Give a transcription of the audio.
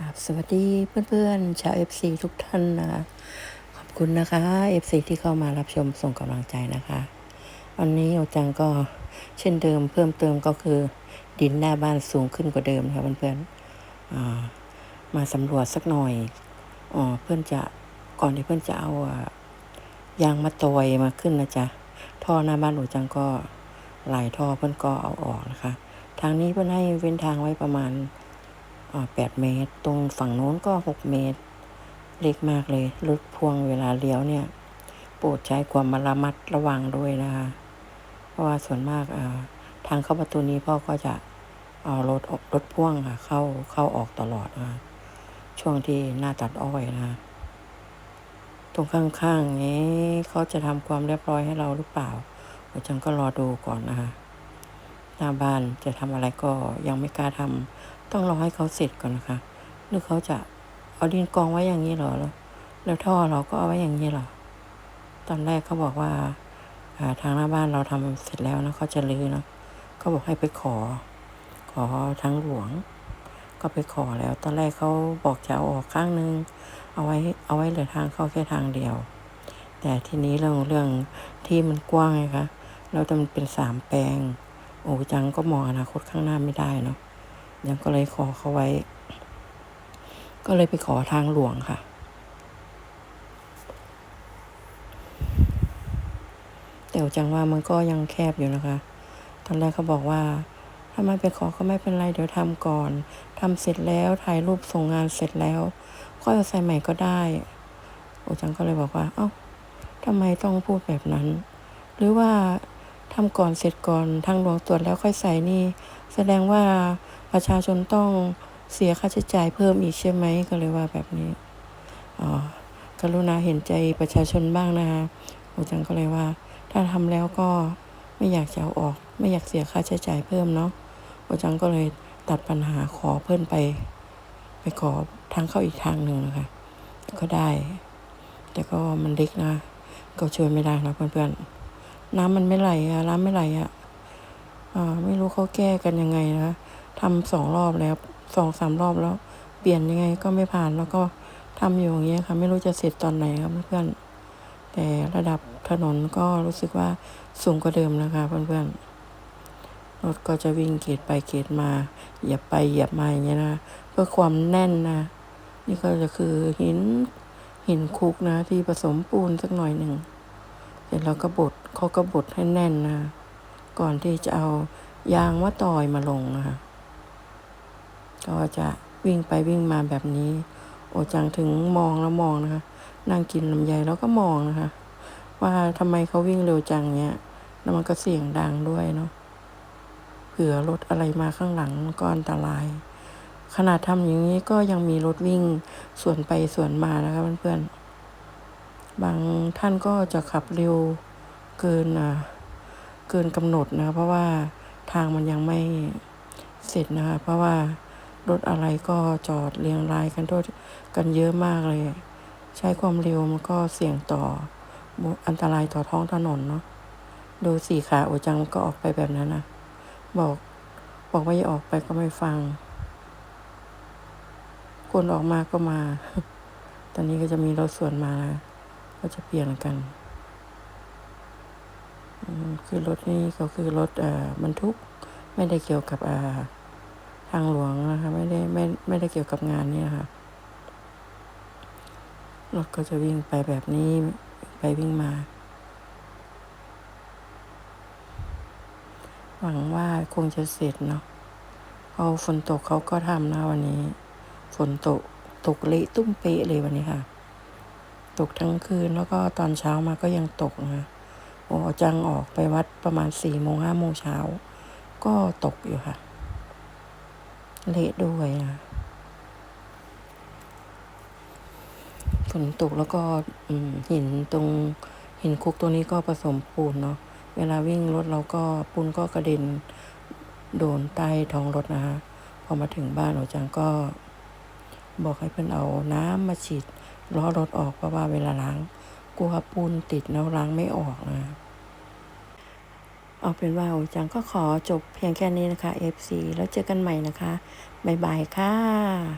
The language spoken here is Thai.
กับสวัสดีเพื่อนๆ ชาว FC ทุกท่านนะคะขอบคุณนะคะ FC ที่เข้ามารับชมส่งกำลังใจนะคะวันนี้โอจังก็เช่นเดิมเพิ่มเติมก็คือ ดินหน้าบ้านสูงขึ้นกว่าเดิมนะคะเพื่อนๆมาสำรวจสักหน่อยอเพื่อนจะก่อนที่เพื่อนจะเอายางมาตอยมาขึ้นนะจ๊ะท่อหน้าบ้านโอจังก็หลายท่อเพื่อนก็เอาออกนะคะ ทางนี้เพื่อนให้เว้นทางไว้ประมาณ แปดเมตร ตรงฝั่งโน้นก็หกเมตร เล็กมากเลยรถพ่วงเวลาเลี้ยวเนี่ย โปรดใช้ความระมัดระวังด้วยนะคะ เพราะว่าส่วนมากาทางเข้าประตูนี้พ่อก็จะเอารถรถพ่วงค่ะ เข้าเข้าออกตลอดะะช่วงที่หน้าตัดอ้อยนะคะตรงข้างๆนี้เขาจะทำความเรียบร้อยให้เราหรือเปล่าเดี๋ยวจังก็รอดูก่อนนะคะหน้าบ้านจะทำอะไรก็ยังไม่กล้าทำ ต้องรอให้เขาเสร็จก่อนนะคะหรือเขาจะเอาดินกองไว้อย่างนี้เหรอแล้วแล้วท่อเราก็เอาไว้อย่างนี้เหรอตอนแรกเขาบอกว่าทางหน้าบ้านเราทำเสร็จแล้วนะเขาจะรื้อเนาะเขาบอกให้ไปขอ ขอทางหลวง ก็ไปขอแล้ว ตอนแรกเขาบอกจะเอาออกข้างนึง เอาไว้เอาไว้เหลือทางเข้าแค่ทางเดียว แต่ทีนี้เรื่องเรื่องที่มันกว้างไงคะแล้วแต่มันเป็นสามแปลง โอ้จังก็มองอนาคตข้างหน้าไม่ได้เนาะ ยังก็เลยขอเขาไว้ ก็เลยไปขอทางหลวงค่ะ แต่จังว่ามันก็ยังแคบอยู่นะคะ ตอนแรกเขาบอกว่าถ้าไม่ไปขอก็ไม่เป็นไรเดี๋ยวทำก่อนทำเสร็จแล้วถ่ายรูปส่งงานเสร็จแล้วค่อยเอาใส่ใหม่ก็ได้โอจังก็เลยบอกว่า เอ้าทำไมต้องพูดแบบนั้น หรือว่าทำก่อนเสร็จก่อนทางหลวงตรวจแล้วค่อยใส่นี่ แสดงว่า ประชาชนต้องเสียค่าใช้จ่ายเพิ่มอีกใช่ไหมก็เลยว่าแบบนี้อ๋อกรุณาเห็นใจประชาชนบ้างนะคะโอจังก็เลยว่า ถ้าทำแล้วก็ไม่อยากจะเอาออก ไม่อยากเสียค่าใช้จ่ายเพิ่มเนาะโอจังก็เลยตัดปัญหาขอเพิ่นไป ไปขอทางเข้าอีกทางหนึ่งนะคะก็ได้ แต่ก็มันเล็กนะ ก็ช่วยไม่ได้นะเพื่อนๆน้ำมันไม่ไหลอะน้ำไม่ไหลอะอ่าไม่รู้เขาแก้กันยังไงนะ ทำสองรอบแล้วสองสามรอบแล้ว เปลี่ยนยังไงก็ไม่ผ่านแล้วก็ทำอยู่อย่างเงี้ยค่ะ ไม่รู้จะเสร็จตอนไหนครับเพื่อนๆแต่ระดับถนนก็รู้สึกว่าสูงกว่าเดิมนะคะเพื่อนๆรถก็จะวิ่งเกตไปเกตมา เหยียบไปเหยียบมาอย่างเงี้ยนะเพื่อความแน่นนะนี่ก็จะคือหินหินคุกนะ ที่ผสมปูนสักหน่อยหนึ่งเสร็จแล้วก็บดเขาก็บดให้แน่นนะ ก่อนที่จะเอายางมะตอยมาลงนะคะ ก็จะวิ่งไปวิ่งมาแบบนี้ โอจังถึงมองแล้วมองนะคะ นั่งกินลำไยแล้วก็มองนะคะ ว่าทำไมเขาวิ่งเร็วจังเนี้ยแล้วมันก็เสียงดังด้วยเนาะเผื่อรถอะไรมาข้างหลังก็อันตราย ขนาดทำอย่างนี้ก็ยังมีรถวิ่งสวนไปสวนมานะคะเพื่อนๆบางท่านก็จะขับเร็วเกินอ่าเกินกำหนดนะ เพราะว่าทางมันยังไม่เสร็จนะคะเพราะว่า รถอะไรก็จอดเรียงรายกันโทษกันเยอะมากเลย ใช้ความเร็วมันก็เสี่ยงต่อ อันตรายต่อท้องถนนเนาะดูสี่ขาโอจังก็ออกไปแบบนั้นนะบอกบอกว่าอย่าออกไปก็ไม่ฟัง คนออกมาก็มา ตอนนี้ก็จะมีรถสวนมา ก็จะเปลี่ยนกันคือรถนี่ก็คือรถเอ่อบรรทุกไม่ได้เกี่ยวกับอ่า ทางหลวงนะคะ ไม่ได้ไม่ไม่ได้เกี่ยวกับงานเนี่ยค่ะรถก็จะวิ่งไปแบบนี้ไปวิ่งมา หวังว่าคงจะเสร็จเนาะพอาฝนตกเขาก็ทำนะวันนี้ ฝนตกตกเละตุ้มเป๊ะเลยวันนี้ค่ะ ตกทั้งคืนแล้วก็ตอนเช้ามาก็ยังตกนะโอ้จังออกไปวัดประมาณสี่โมงห้าโมงเช้า ก็ตกอยู่ค่ะ เละด้วยนะฝนตกแล้วก็หินตรงหินคุกตัวนี้ก็ผสมปูนเนาะเวลาวิ่งรถเราก็ปูนก็กระเด็นโดนใต้ท้องรถนะคะพอมาถึงบ้านหนูจังก็บอกให้เพื่อนเอาน้ำมาฉีดล้อรถออกเพราะว่าเวลาล้างกลัวปูนติดแล้วล้างไม่ออกนะ เอาเป็นว่าโอจังก็ขอจบเพียงแค่นี้นะคะ FC แล้วเจอกันใหม่นะคะ บ๊ายบายค่ะ